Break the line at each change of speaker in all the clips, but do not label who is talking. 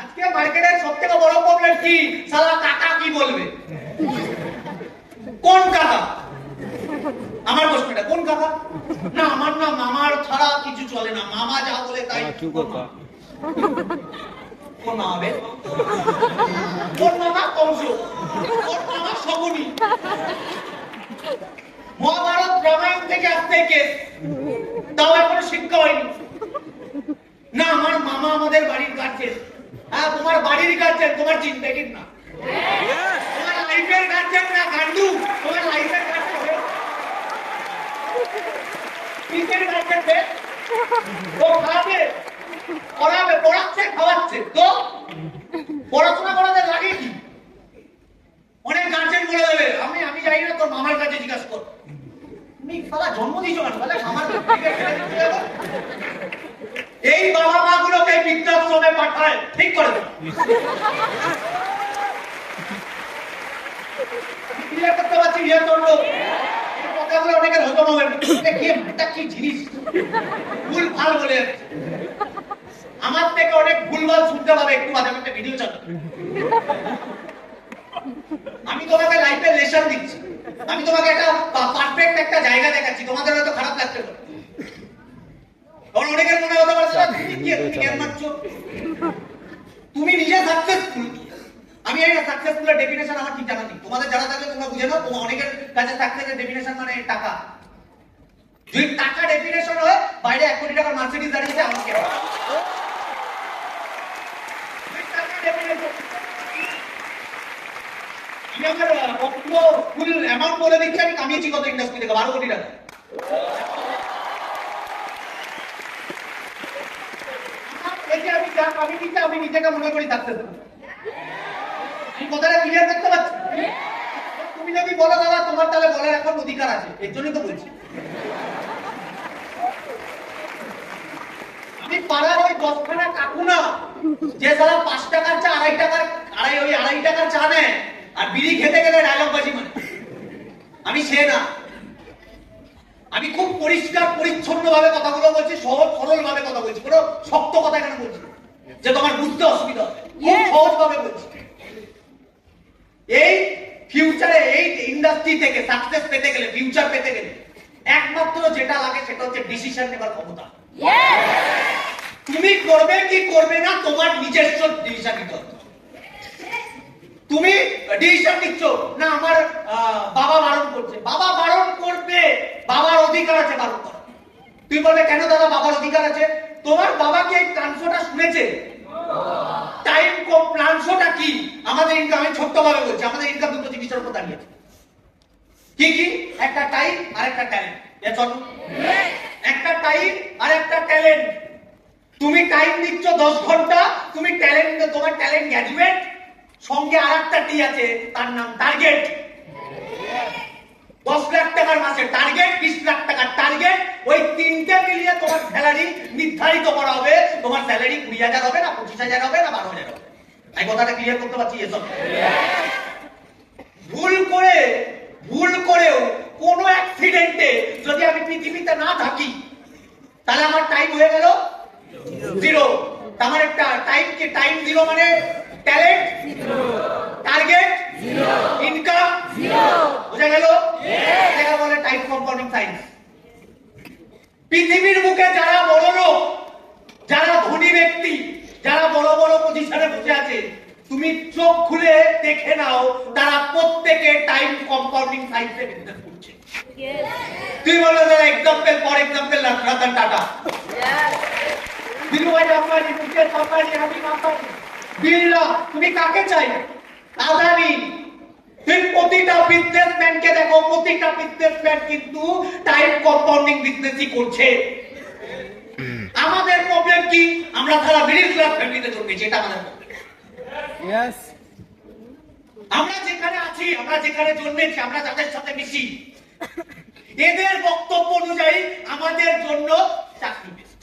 আজকে মার্কেটের সবথেকে বড় প্রবলেম কি? সালা কাকা কি বলবে? কোন কাকা? আমার প্রশ্নটা কোন কাকা? না আমার না মামার ছাড়া কিছু চলে না। মামা যা বলে তাই কোন মামাবে কোন মামা? কংস। কোন মামা? শগুনি মহাভারত রামায়ণ থেকে আসতে কেস। তাও এখনও শিক্ষা হয়নি। না আমার মামা আমাদের বাড়ির কাছে হ্যাঁ তোমার বাড়ির গার্জেন তোমার চিন্তা কি না? তোমার লাইফের গার্জেন না গান্ডু তোমার লাইফের গার্জেন কিসের গার্জেন বে? ও খাবে পড়াবে পড়াচ্ছে খাওয়াচ্ছে। তো পড়াশোনা করাতে লাগে কি? অনেক গার্জেন বলে দেবে আমি আমি জানি না তোর মামার কাছে জিজ্ঞাসা কর। তুমি সালা জন্ম দিয়েছ কেন? আমার? এই বাবা বৃদ্ধাশ্রমে পাঠায়, ঠিক করে দেবে। করতে পারছি বলে আমার থেকে অনেক ভুলভাল শুনতে একটু মাঝে মধ্যে ভিডিও আমি তোমাকে লাইফের লেসন দিচ্ছি। আমি তোমাকে একটা পারফেক্ট একটা জায়গা দেখাচ্ছি। তোমাদের হয়তো খারাপ লাগতে পারে। কারণ অনেকের মনে হতে পারে তুমি কি জ্ঞান মারছো তুমি নিজে সাকসেসফুল আমি সাকসেসফুলের ডেফিনেশন আমার ঠিক জানা নেই। তোমাদের জানা থাকলে তোমরা বুঝে নাও তোমার অনেকের কাছে সাকসেসের ডেফিনেশন মানে টাকা। যদি টাকা ডেফিনেশন হয় বাইরে এক কোটি টাকার মার্সিডিজ দাঁড়িয়েছে আমাকে আমার ফুল অ্যামাউন্ট বলে দিচ্ছি আমি কামিয়েছি কত ইন্ডাস্ট্রি থেকে? বারো কোটি টাকা। তুমি যদি বলো দাদা তোমার তাহলে বলার এখন অধিকার আছে। এর জন্যই তো বলছি। আমি পাড়ার ওই দশখানা কাকু না, যে সারা পাঁচ টাকার চা, আড়াই টাকার, আড়াই, ওই আড়াই টাকার চা নেয়, আর বিড়ি খেতে গেলে ডায়লগ বাজি মানে আমি সে না। আমি খুব পরিষ্কার পরিচ্ছন্ন ভাবে কথাগুলো বলছি সহজ সরল ভাবে কথা বলছি কোনো শক্ত কথা এখানে বলছি যে তোমার বুঝতে অসুবিধা হবে। খুব সহজ ভাবে বলছি। এই ফিউচারে এই ইন্ডাস্ট্রি থেকে সাকসেস পেতে গেলে ফিউচার পেতে গেলে একমাত্র যেটা লাগে সেটা হচ্ছে ডিসিশন নেবার ক্ষমতা। তুমি করবে কি করবে না তোমার নিজস্ব ডিসিশন নিতে হবে। তুমি ডিসিশন নিচ্ছ। না, আমার বাবা বারণ করছে। বাবা বারণ করবে। বাবার অধিকার আছে বারণ করার। তুই বলবে, কেন দাদা বাবার অধিকার আছে? তোমার বাবা কি এই ট্রান্সফারটা শুনেছে? টাইম কম প্ল্যানশোটা কি? আমাদের ইনকাম আমি ছোট্ট ভাবে বলছি, আমাদের ইনকাম দুটো জিনিসের উপর দাঁড়িয়ে আছে কি কি? একটা টাইম আর একটা ট্যালেন্ট চল। একটা টাইম আর একটা ট্যালেন্ট তুমি টাইম দিচ্ছ দশ ঘণ্টা, তুমি ট্যালেন্ট তোমার ট্যালেন্ট গ্র্যাজুয়েট সঙ্গে আর একটা টি আছে, তার নাম টার্গেট দশ লাখ টাকার মাসে টার্গেট বিশ লাখ টাকার টার্গেট ওই তিনটে মিলিয়ে তোমার স্যালারি নির্ধারিত করা হবে। তোমার স্যালারি কুড়ি হাজার হবে না, পঁচিশ হাজার হবে না, বারো হাজার হবে। আমি কথাটা ক্লিয়ার করতে পারছি এসব ভুল করে, ভুল করেও কোনো অ্যাক্সিডেন্টে যদি আমি পৃথিবীতে না থাকি, তাহলে আমার টাইম হয়ে গেল জিরো আমার একটা টাইম কি টাইম জিরো মানে ট্যালেন্ট টার্গেট ইনকাম বুঝা গেল? বলে টাইম কম্পাউন্ডিং সাইন্স পৃথিবীর বুকে যারা বড় লোক যারা ধনী ব্যক্তি যারা বড় বড় পজিশনে বসে আছে তুমি চোখ খুলে দেখে নাও তারা প্রত্যেকে টাইম কম্পাউন্ডিং সাইন্সে বিজনেস করছে। তুই বলো দাদা example for example Ratan Tata. দিলুভাই Ambani Mukesh Ambani Habib Ambani Birla তুমি কাকে চাই আদানি প্রতিটা বিজনেসম্যানকে দেখো প্রতিটা বিজনেসম্যান কিন্তু টাইম কম্পাউন্ডিং বিজনেসই করছে। আমাদের প্রবলেম কি? আমরা সারা মিডিল ক্লাস ফ্যামিলিতে জন্মেছি এটা আমাদের। আমরা যেখানে আছি আমরা যেখানে জন্মেছি আমরা যাদের সাথে মিশি। এদের বক্তব্য অনুযায়ী আমাদের জন্য চাকরি বেস্ট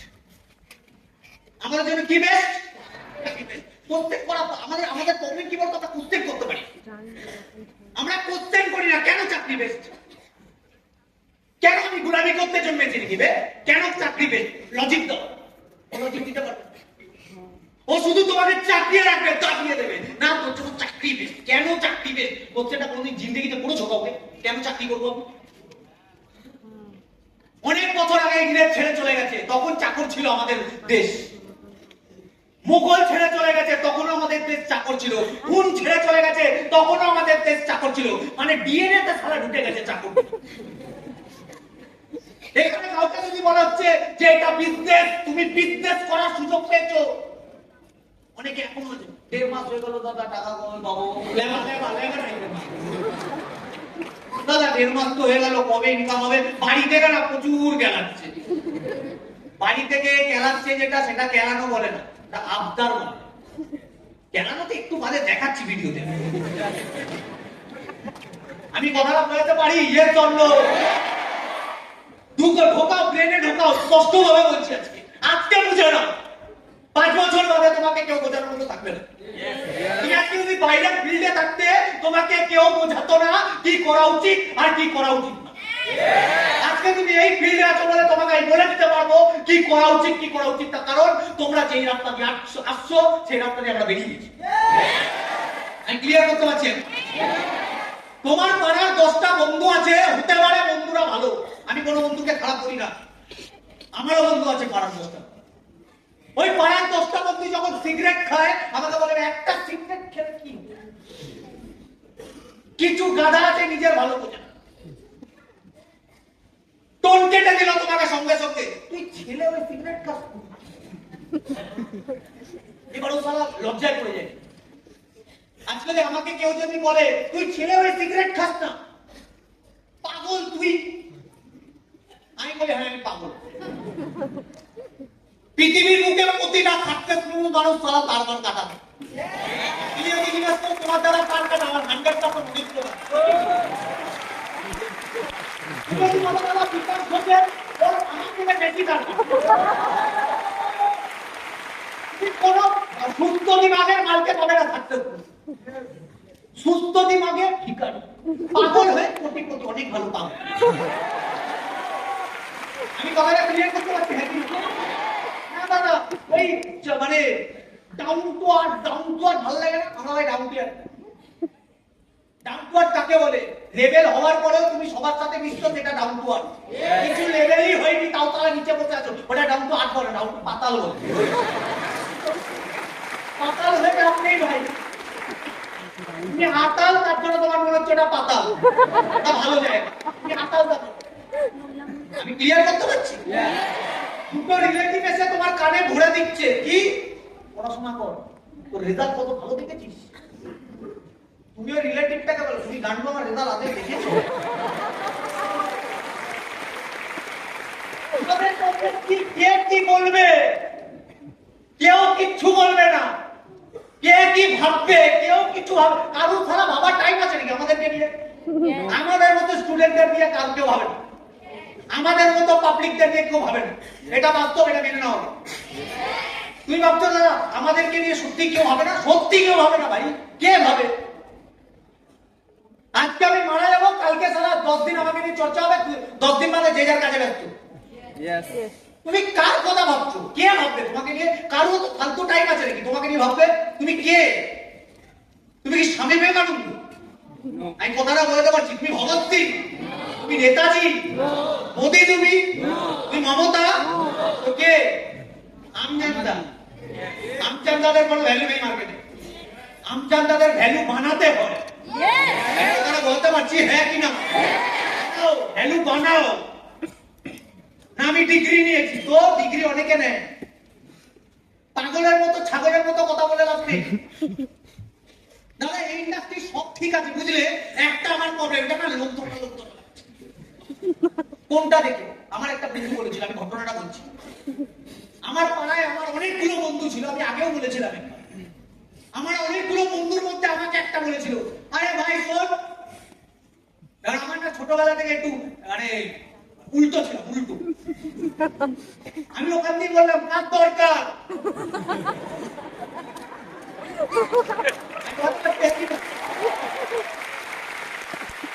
আমাদের জন্য কি বেস্ট প্রত্যেক করা আমাদের আমাদের প্রবলেম কি বলতো কোশ্চেন করতে পারি। আমরা কোশ্চেন করি না, কেন চাকরি বেস্ট? কেন আমি গুলামি করতে জন্মেছি নাকি কেন চাকরি বেস্ট? লজিক দাও। লজিক দিতে পারবে ও শুধু তোমাকে চাকরিয়ে রাখবে চাকরিয়ে দেবে। না তোর জন্য চাকরি বেশ কেন চাকরি বেশ প্রত্যেকটা কোনদিন জিন্দগিতে পড়েছো কাউকে? কেন চাকরি করব? অনেক বছর আগে ইংরেজ ছেড়ে চলে গেছে, তখন চাকর ছিল আমাদের দেশ। মুঘল ছেড়ে চলে গেছে, তখনও আমাদের দেশ চাকর ছিল। হুন ছেড়ে চলে গেছে, তখনও আমাদের দেশ চাকর ছিল। মানে ডিএনএ তে সালা ঢুকে গেছে চাকর। এখানে কাউকে যদি বলা হচ্ছে যে এটা বিজনেস তুমি বিজনেস করার সুযোগ পেয়েছ। অনেকে এখন দেড় মাস হয়ে গেল, দাদা, টাকা কমে পাবো? লেবা লেবা লেবা নাই দাদা, দেড় মাস তো হয়ে গেল, কবে ইনকাম হবে? বাড়ি থেকে না প্রচুর গেলাচ্ছে। বাড়ি থেকে গেলাচ্ছে যেটা, সেটা কেলানো বলে না। আবদার কেলানো তো একটু বাদে দেখাচ্ছি ভিডিওতে? আমি কথাটা বলতে পারি? ইয়ে চলল। ঢুকো, ঢোকাও ব্রেনে ঢোকাও স্পষ্ট ভাবে বলছি আজকে। আজকে বুঝে না পাঁচ বছর বাদে তোমাকে কেউ বোঝানোর মতো থাকবে না। আজকে যদি বাইরের ফিল্ডে থাকতে, তোমাকে কেউ বোঝাতো না কি করা উচিত আর কি করা উচিত না। আজকে তুমি এই ফিল্ডে আছো আমি বলে দিতে পারব। কি করা উচিত, কি করা উচিত না কারণ, তোমরা যেই রাস্তা দিয়ে আসছো আসছো, সেই রাস্তা দিয়ে আমরা বেরিয়ে গেছি। ক্লিয়ার করতে পারছি? তোমার পাড়ার দশটা বন্ধু আছে, হতে পারে বন্ধুরা ভালো। আমি কোনো বন্ধুকে খারাপ করি না। আমারও বন্ধু আছে পাড়ার দশটা। ওই পাড়ার দশটা বন্ধু যখন সিগারেট খায়, আমাকে বলে, একটা সিগারেট খেলে কি কিছু গাধা আছে, নিজের ভালো বোঝে টোন কেটে দিল তোমাকে সঙ্গে সঙ্গে তুই ছেলে ওই সিগারেট খাস এবার ও সালা লজ্জায় পড়ে যায়। আজকে আমাকে কেউ যদি বলে তুই ছেলে হয়ে সিগারেট খাস না পাগল তুই। আমি বলি হ্যাঁ আমি পাগল। পৃথিবীর মুখে প্রতিটা সাকসেসফুল মানুষ সারা তার কাটাবে। তুমি যদি তোমার দ্বারা কার কাটা? আমার হান্ড্রেড পার্সেন্ট উনিশ তুমি যদি বলো দাদা হয়ে অনেক ভালো পাবো। আমি হ্যাঁ মানে down to earth down to earth ভালো লাগে না? আমার ভাই down to earth down to earth কাকে বলে। লেভেল হওয়ার পরেও তুমি সবার সাথে মিশছো সেটা ডাউন টু আর্থ কিছু লেভেলই হয়নি তাও তারা নিচে বসে আছো। ওটা ডাউন টু আর্থ বলে ডাউন টু পাতাল বলে। পাতাল হয়ে লাভ নেই ভাই। তুমি আতাল তার জন্য তোমার মনে হচ্ছে ওটা পাতাল। ওটা ভালো জায়গা। তুমি দেখো আমি ক্লিয়ার করতে পারছি? দুটো রিলেটিভ এসে তোমার কানে ঘুরে দিচ্ছে। কি? পড়াশোনা কর। তোর রেজাল্ট কত ভালো দেখেছিস? তুমি ওই রিলেটিভটাকে বলো, তুমি গান আমার রেজাল্ট আগে দেখেছ? কি, কে বলবে? কেউ কিচ্ছু বলবে না। কে কি ভাববে? কেউ কিছু ভাবে কারও ছাড়া ভাবার টাইম আছে নাকি আমাদেরকে নিয়ে? আমাদের মতো স্টুডেন্টদের নিয়ে কার কেউ ভাবে না। আমাদের মতো পাবলিকদের নিয়ে কেউ ভাবে না। এটা বাস্তব, এটা মেনে নেওয়া হবে। তুই ভাবছ, দাদা, আমাদেরকে নিয়ে সত্যি কেউ ভাবে না? সত্যি কেউ ভাবে না ভাই? কে ভাবে? আজকে আমি মারা যাব কালকে সারা দশ দিন আমাকে নিয়ে চর্চা হবে দশ দিন মানে যে যার কাজে ব্যস্ত। তুমি কার কথা ভাবছ? কে ভাববে? তোমাকে নিয়ে কারও তো ফালতু টাইম আছে নাকি? তোমাকে নিয়ে ভাববে? তুমি কে? তুমি কি স্বামী বিবেকানন্দ. আমি কথাটা বলতে পারছি তুমি ভগৎ সিং। তুমি নেতাজি। মোদি তুমি? তুমি মমতা? তো কে? আমজানদা আমজানদাদের কোনো ভ্যালু নেই মার্কেটে আমজানদাদের ভ্যালু বানাতে হয়। হ্যাঁ কোনটা দেখে? আমার একটা বলেছিল, আমি ঘটনাটা বলছি। আমার পাড়ায় আমার অনেকগুলো বন্ধু ছিল, আমি আগেও বলেছিলাম আমার অনেকগুলো বন্ধুর মধ্যে আমাকে একটা বলেছিল আরে ভাই শোন কারণ আমার না ছোটবেলা থেকে একটু মানে উল্টো ছিল উল্টো। আমি ওখান দিয়ে বললাম কার দরকার? আমি ভাবলাম,